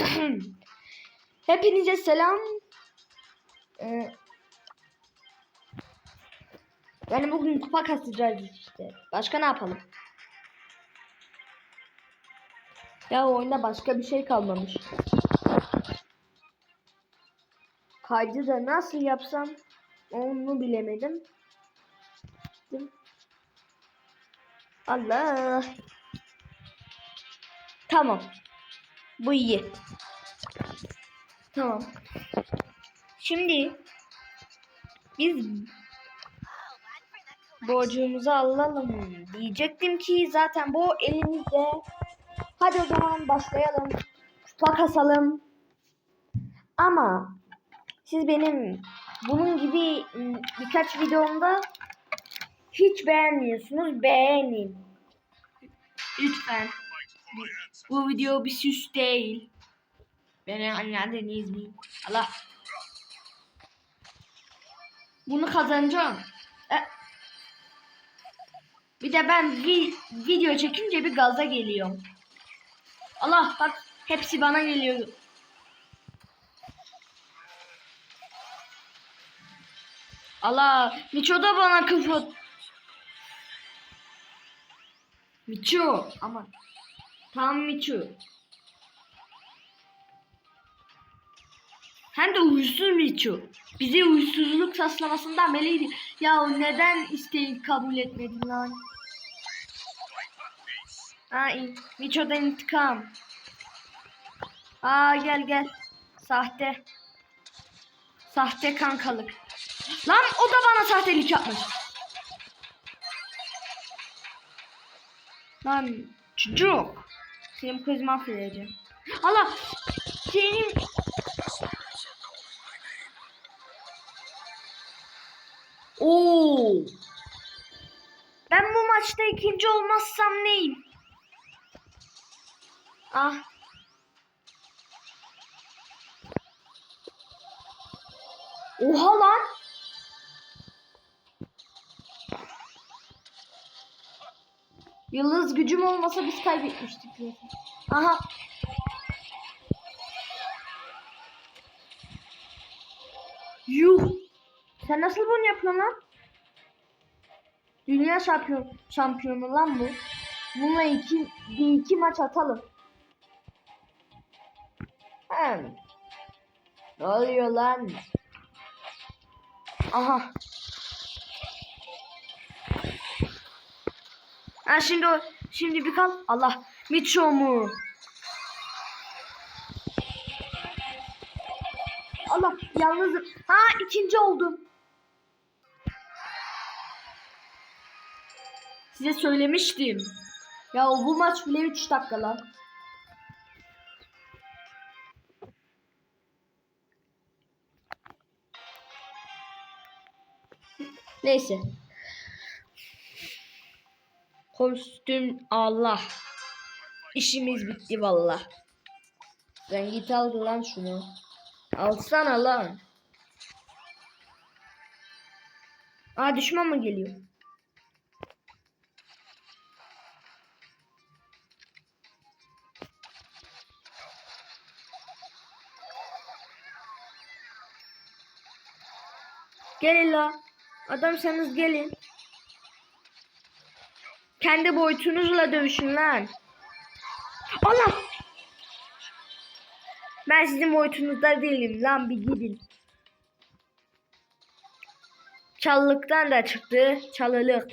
Hepinize selam. Ee, yani bugün kupa kasacağız işte. Başka ne yapalım? Ya oyunda başka bir şey kalmamış. Kaydı da nasıl yapsam onu bilemedim. Allah. Tamam. Bu iyi. Tamam. Şimdi biz borcumuzu alalım diyecektim ki zaten bu elimizde. Hadi o zaman başlayalım. Kupa kasalım. Ama siz benim bunun gibi birkaç videomda hiç beğenmiyorsunuz. Beğenin. Lütfen. Bu video bir süs değil. Beni anladınız mı? Allah. Bunu kazanacağım. E. Bir de ben vi video çekince bir gaza geliyorum. Allah bak hepsi bana geliyor. Allah Miço da bana kafa. Miço aman. Tam Miço. Hem de huysuz Miço. Bize huysuzluk saslamasından belliydi. Ya neden isteği kabul etmedin lan? Ay, Miço'dan intikam. Aa gel gel. Sahte. Sahte kankalık. Lan o da bana sahtelik yapmış. Lan çocuk. Bu kız mahvedeceğim. Allah. Senin Oo. Ben bu maçta ikinci olmazsam neyim? Ah. Oha lan. Yıldız gücüm olmasa biz kaybetmiştik. Aha. Yuh. Sen nasıl bunu yapıyorsun lan? Dünya şampiyon, şampiyonu lan bu. Bununla iki, bir iki maç atalım. Hem. Ne oluyor lan? Aha. Ha şimdi o şimdi bir kal. Allah. Micho mu? Allah yalnızım. Ha ikinci oldum. Size söylemiştim. Ya bu maç bile 3 dakika lan. Neyse. Kostüm Allah. İşimiz bitti valla. Sen git al lan şunu. Alsana lan. Aa düşman mı geliyor? Gelin la. Adamsanız gelin. Kendi boyutunuzla dövüşün lan. Allah! Ben sizin boyutunuzda değilim lan bir gidin. Çalılıktan da çıktı. Çalılık.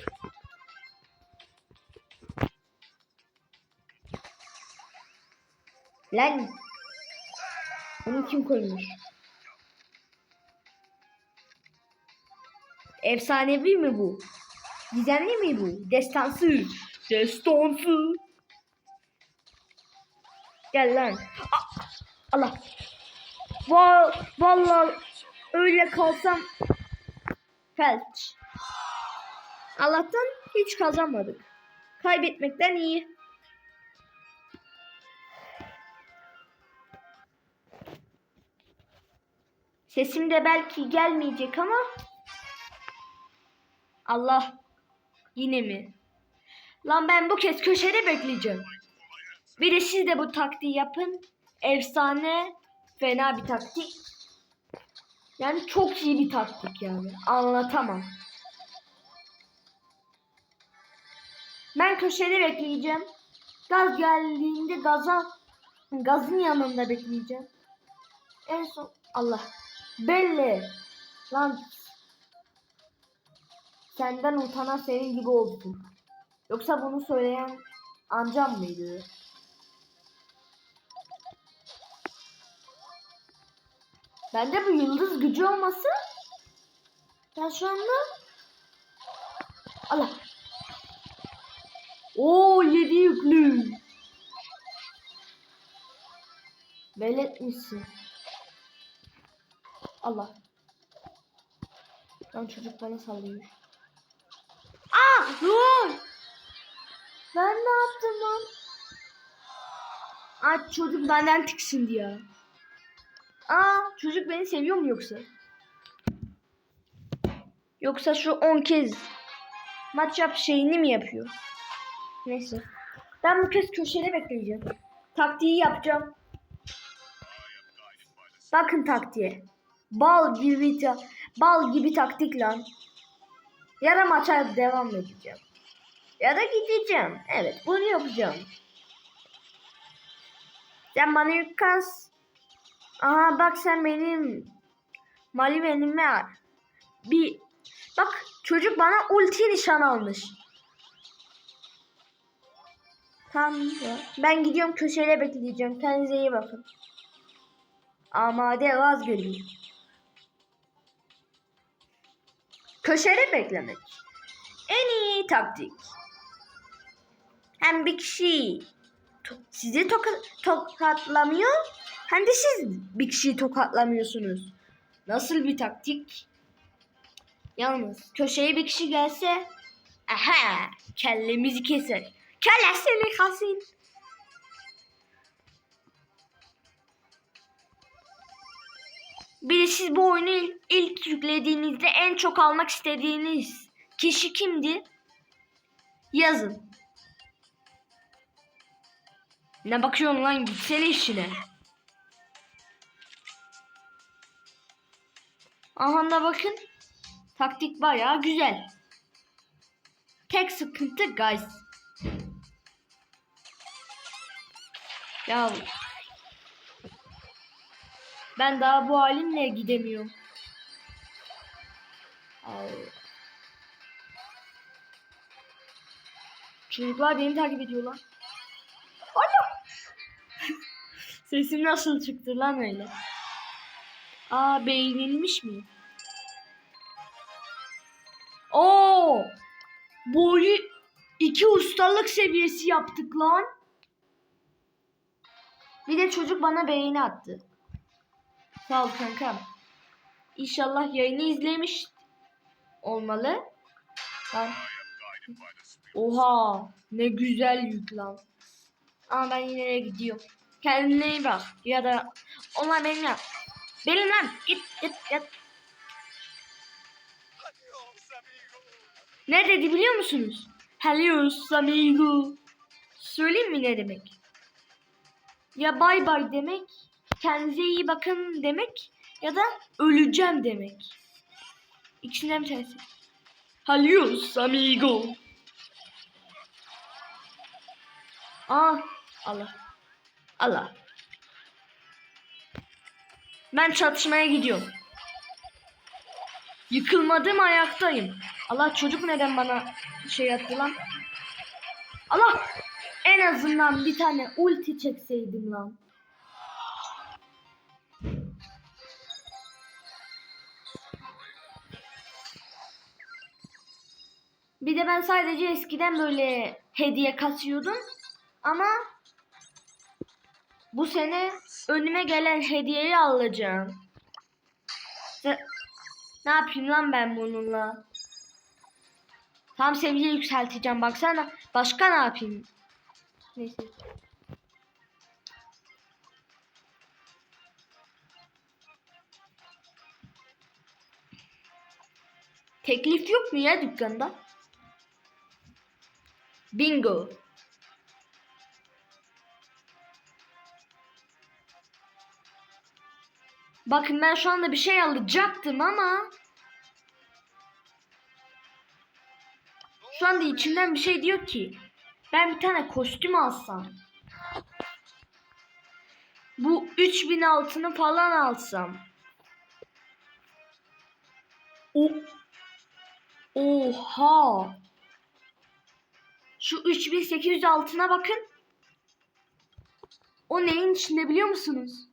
Lan. Bunu kim koymuş? Efsanevi mi bu? Gizemli mi bu? Destansı. Destansı. Gel lan. Allah. Va vallahi öyle kalsam felç. Allah'tan hiç kazanmadık. Kaybetmekten iyi. Sesim de belki gelmeyecek ama Allah. Yine mi? Lan ben bu kez köşede bekleyeceğim. Bir de siz de bu taktiği yapın. efsane fena bir taktik. Yani çok iyi bir taktik yani. Anlatamam. Ben köşede bekleyeceğim. Gaz geldiğinde gaza gazın yanında bekleyeceğim. En son Allah. Belli. Lan senden utanan senin gibi olsun. Yoksa bunu söyleyen amcam mıydı? Bende bu yıldız gücü olması ben şu anda Allah Oo yedi yüklü Velet misin? Allah Lan çocuk bana sallıyor dur Ben ne yaptım lan Aa çocuk benden tiksindi ya Aa çocuk beni seviyor mu yoksa? Yoksa şu 10 kez maç yap şeyini mi yapıyor? Neyse. Ben bu kez köşede bekleyeceğim. Taktiği yapacağım. Bakın taktiğe. Bal gibi ta bal gibi taktik lan. Ya da maça devam edeceğim. Ya da gideceğim. Evet bunu yapacağım. Sen bana yük kas. Aha bak sen benim mali benime al. Bir bak çocuk bana ulti nişan almış. Tamam ya. Ben gidiyorum köşede bekleyeceğim. Kendinize iyi bakın. Amade vaz Köşede beklemek. En iyi taktik. Hem bir kişi sizi toka- tokatlamıyor hem de siz bir kişiyi tokatlamıyorsunuz. Nasıl bir taktik? Yalnız köşeye bir kişi gelse aha kellemizi keser. Kellesini kasın. Bir de siz bu oyunu il- ilk yüklediğinizde en çok almak istediğiniz kişi kimdi? Yazın. Ne bakıyorsun lan gitsene işine. Aha da bakın. Taktik bayağı güzel. Tek sıkıntı guys. Ya ben daha bu halimle gidemiyorum. Çocuklar beni takip ediyorlar. Allah! Sesim nasıl çıktı lan öyle? Aa beğenilmiş mi? Oo! Boyu iki ustalık seviyesi yaptık lan. Bir de çocuk bana beğeni attı. Sağ ol kankam. İnşallah yayını izlemiş olmalı. Lan. Oha ne güzel yük lan. Ama ben yine de gidiyorum. Kendine iyi bak. Ya da onlar benim ya. Benim lan. Git git git. Ne dedi biliyor musunuz? Adios amigo. Söyleyeyim mi ne demek? Ya bay bay demek, kendinize iyi bakın demek ya da öleceğim demek. İkisinden bir tanesi. Adios amigo. Aa, Allah. Allah. Ben çatışmaya gidiyorum. Yıkılmadım ayaktayım. Allah çocuk neden bana şey attı lan? Allah! En azından bir tane ulti çekseydim lan. Bir de ben sadece eskiden böyle hediye kasıyordum. Ama bu sene önüme gelen hediyeyi alacağım. Ne yapayım lan ben bununla? Tam seviye yükselteceğim baksana. Başka ne yapayım? Neyse. Teklif yok mu ya dükkanda? Bingo. Bakın ben şu anda bir şey alacaktım ama şu anda içimden bir şey diyor ki ben bir tane kostüm alsam. Bu 3000 altını falan alsam. O Oha. Şu 3800 altına bakın. O neyin içinde biliyor musunuz?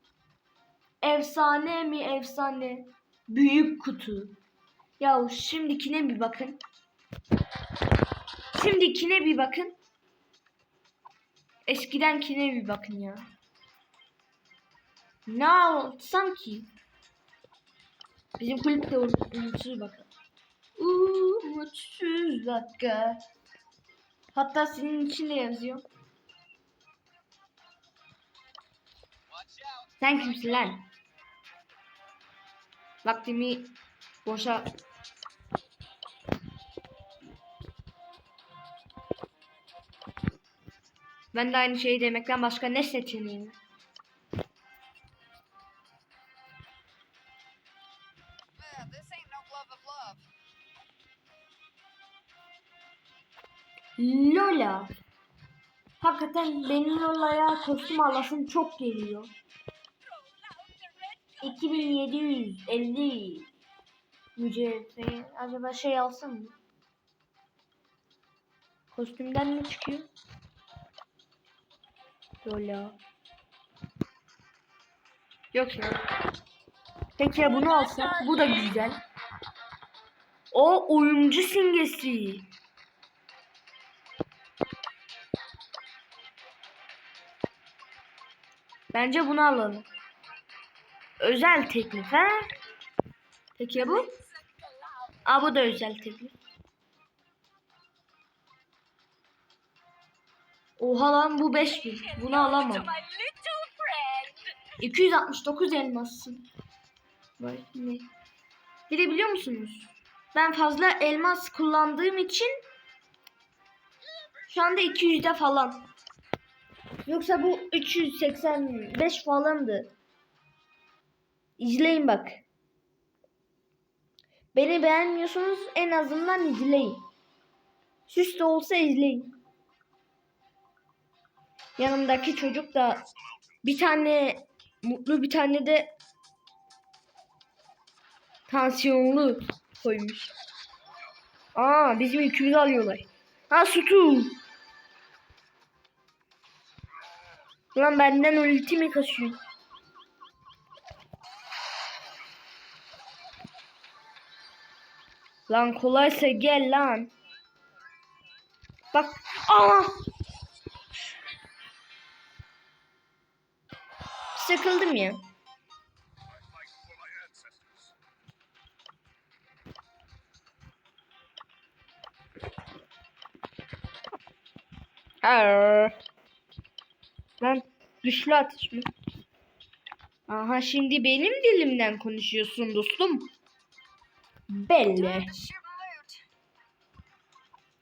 Efsane mi efsane? Büyük kutu. Ya şimdikine bir bakın. Şimdikine bir bakın. Eskidenkine bir bakın ya. Ne alsam ki? Bizim kulüpte umutsuz bakın. Umutsuz dakika. Hatta senin için de yazıyor. Sen kimsin lan? Vaktimi boşa Ben de aynı şeyi demekten başka ne seçeneğim? Hakikaten benim Lola'ya kostüm alasım çok geliyor. 2750 mücevher. Acaba şey alsam mı? Kostümden mi çıkıyor? Lola. Yok ya. Peki ya bunu alsak? Bu da güzel. O oyuncu simgesi. Bence bunu alalım. Özel teklif ha? Peki ya bu? Aa bu da özel teklif. Oha lan bu 5000. Bunu alamam. My little friend. 269 elmassın. Vay ne? Bir de biliyor musunuz? Ben fazla elmas kullandığım için şu anda 200'de falan. Yoksa bu 385 falandı. İzleyin bak. Beni beğenmiyorsunuz en azından izleyin. Süs de olsa izleyin. Yanımdaki çocuk da bir tane mutlu bir tane de tansiyonlu koymuş. Aa bizim yükümüzü alıyorlar. Ha sütü. Lan benden ulti mi kaçıyor? Lan kolaysa gel lan. Bak. Aa! Sıkıldım ya. Arr. Lan güçlü ateş mi? Aha şimdi benim dilimden konuşuyorsun dostum. Belli.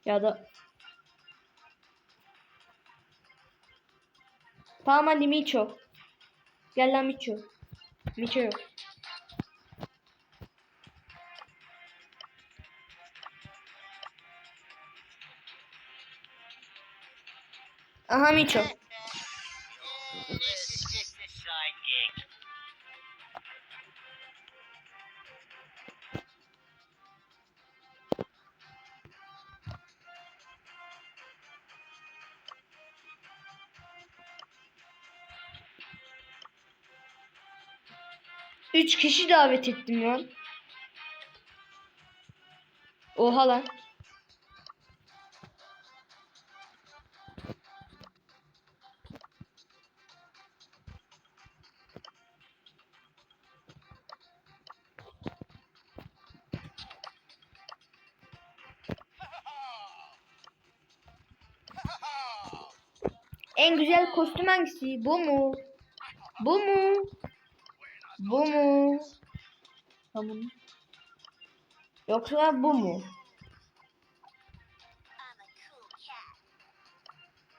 Ya da Tamam hadi Miço. Gel lan Miço. Miço yok. Aha Miço. 3 kişi davet ettim lan. Oha lan. En güzel kostüm hangisi? Bu mu? Bu mu? Bu mu? Tamam. Yoksa bu mu?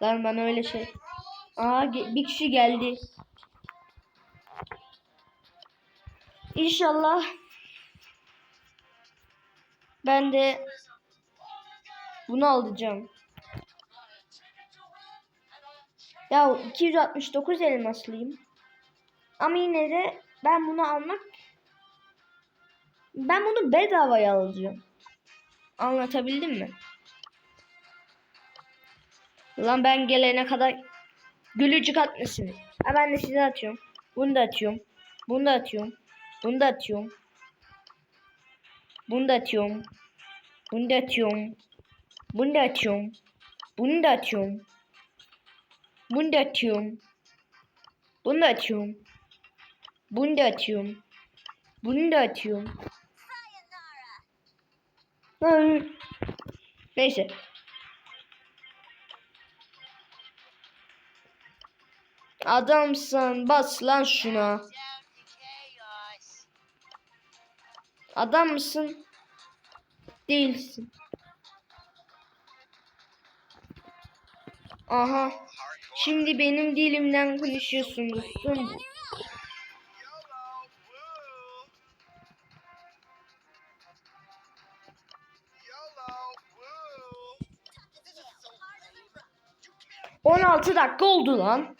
Lan bana öyle şey. Aa bir kişi geldi. İnşallah ben de bunu alacağım. Ya 269 elmaslıyım. Ama yine de ben bunu almak ben bunu bedavaya alacağım. Anlatabildim mi? Lan ben gelene kadar gülücük atmasın. Ha ben de size atıyorum. Bunu da atıyorum. Bunu da atıyorum. Bunu da atıyorum. Bunu da atıyorum. Bunu da atıyorum. Bunu da atıyorum. Bunu da atıyorum. Bunu da atıyorum. Bunu da atıyorum. Bunu da atıyorum. Bunu da atıyorum. Hı. Neyse. Adamsın bas lan şuna. Adam mısın? Değilsin. Aha. Şimdi benim dilimden konuşuyorsun dostum. 6 dakika oldu lan.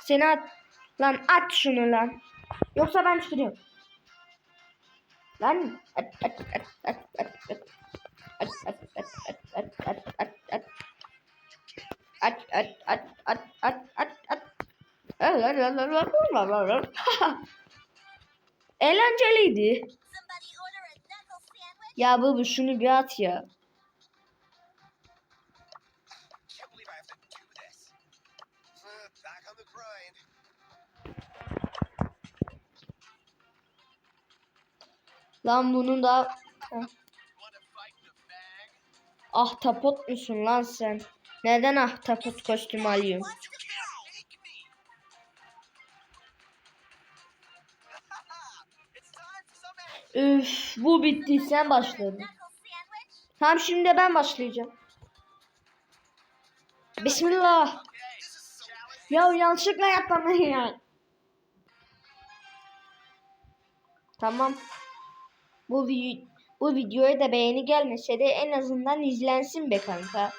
Seni at. Lan at şunu lan. Yoksa ben çıkıyorum. Lan at at at at at at. At at at at at at at at at at at at at at Eğlenceliydi. Ya baba şunu bir at ya. Lan bunun da... Heh. Ahtapot musun lan sen? Neden ahtapot kostümü alıyorsun? Üf, bu bitti. Sen başladın. Tamam şimdi ben başlayacağım. Bismillah. Ya yanlışlıkla yapmam yani. Tamam. Bu bu videoya da beğeni gelmese de en azından izlensin be kanka.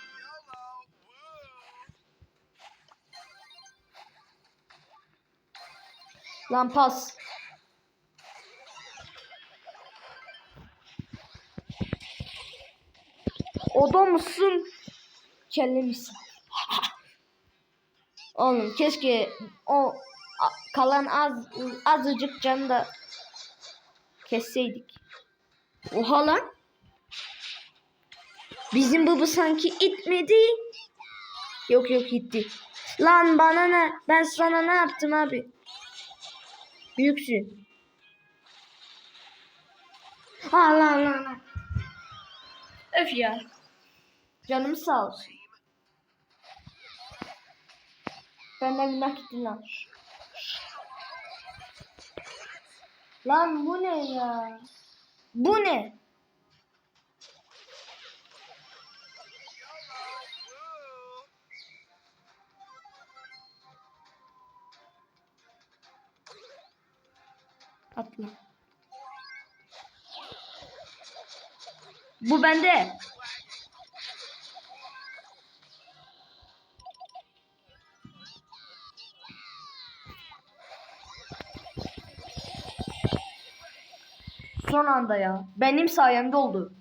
Lan pas. Oda mısın? Kelle misin? Oğlum keşke o kalan az azıcık canı da kesseydik. Oha lan. Bizim baba sanki itmedi. Yok yok gitti. Lan bana ne? Ben sana ne yaptım abi? Büyüksün. Allah Allah Allah. Öf ya. Canım sağ olsun. Benden günah gitti lan. Lan bu ne ya? Bu ne? Atla. Bu bende. Son anda ya. Benim sayemde oldu.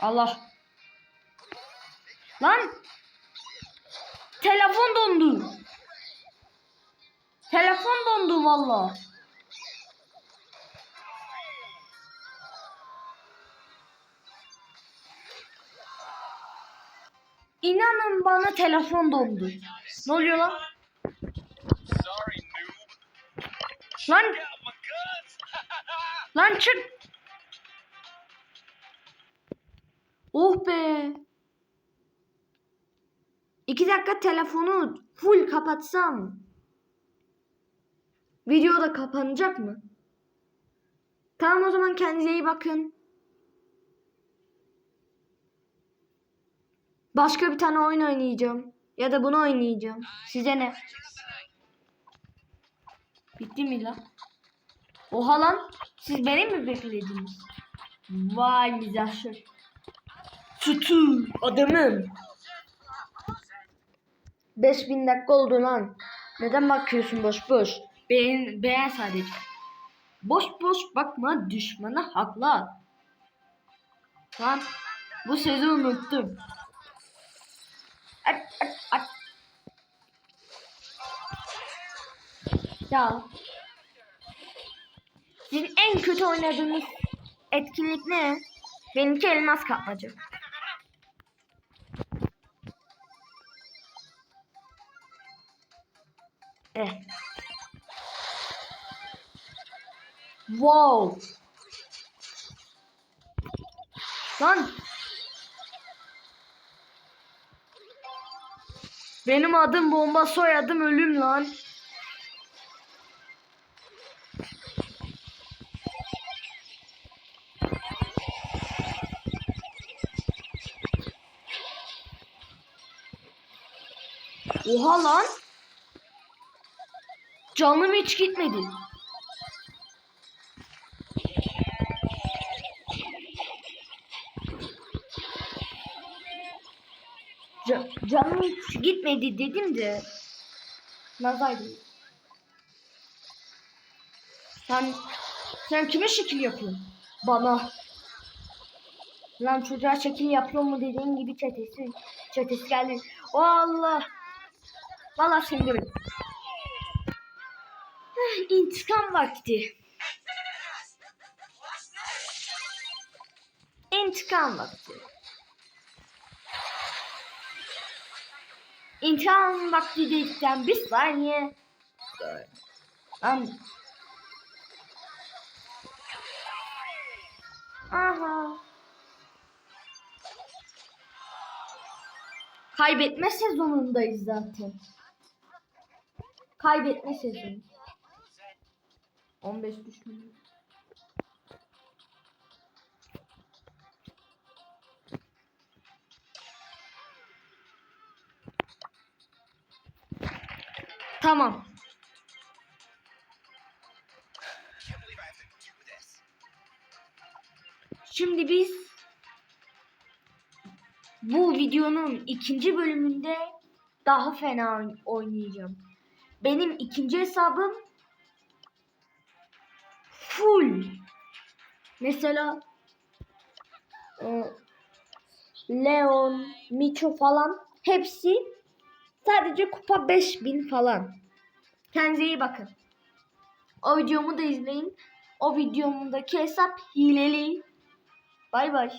Allah. Lan. Telefon dondu. Telefon dondu valla. İnanın bana telefon dondu. Ne oluyor lan? Lan lan çık. Oh be. İki dakika telefonu full kapatsam. Video da kapanacak mı? Tamam o zaman kendinize iyi bakın. Başka bir tane oyun oynayacağım. Ya da bunu oynayacağım. Size ne? Bitti mi lan? Oha lan. Siz beni mi beklediniz? Vay mizahşır. Sütü adamım. 5000 dakika oldu lan. Neden bakıyorsun boş boş? Beğen, beğen sadece. Boş boş bakma düşmana hakla. Lan bu sözü unuttum. Ya. Sizin en kötü oynadığınız etkinlik ne? Benimki elmas kapmacı. Eh. Wow. Lan. Benim adım bomba soyadım ölüm lan. Oha lan. Canım hiç gitmedi. Ca- canım hiç gitmedi dedim de. Nazar değil. Sen, sen kime şekil yapıyorsun? Bana. Lan çocuğa şekil yapıyor mu dediğin gibi çetesi. Çetesi geldi. O Allah. Vallahi sindirim. Heh, İntikam vakti. İntikam vakti. İntikam vakti dedikten bir saniye. Lan. Aha. Kaybetme sezonundayız zaten. Kaybetme sezonu. 15 düşman. Tamam. Şimdi biz bu videonun ikinci bölümünde daha fena oyn- oynayacağım. Benim ikinci hesabım full. Mesela e, Leon, Micho falan hepsi sadece kupa 5000 falan. Kendinize iyi bakın. O videomu da izleyin. O videomdaki hesap hileli. Bay bay.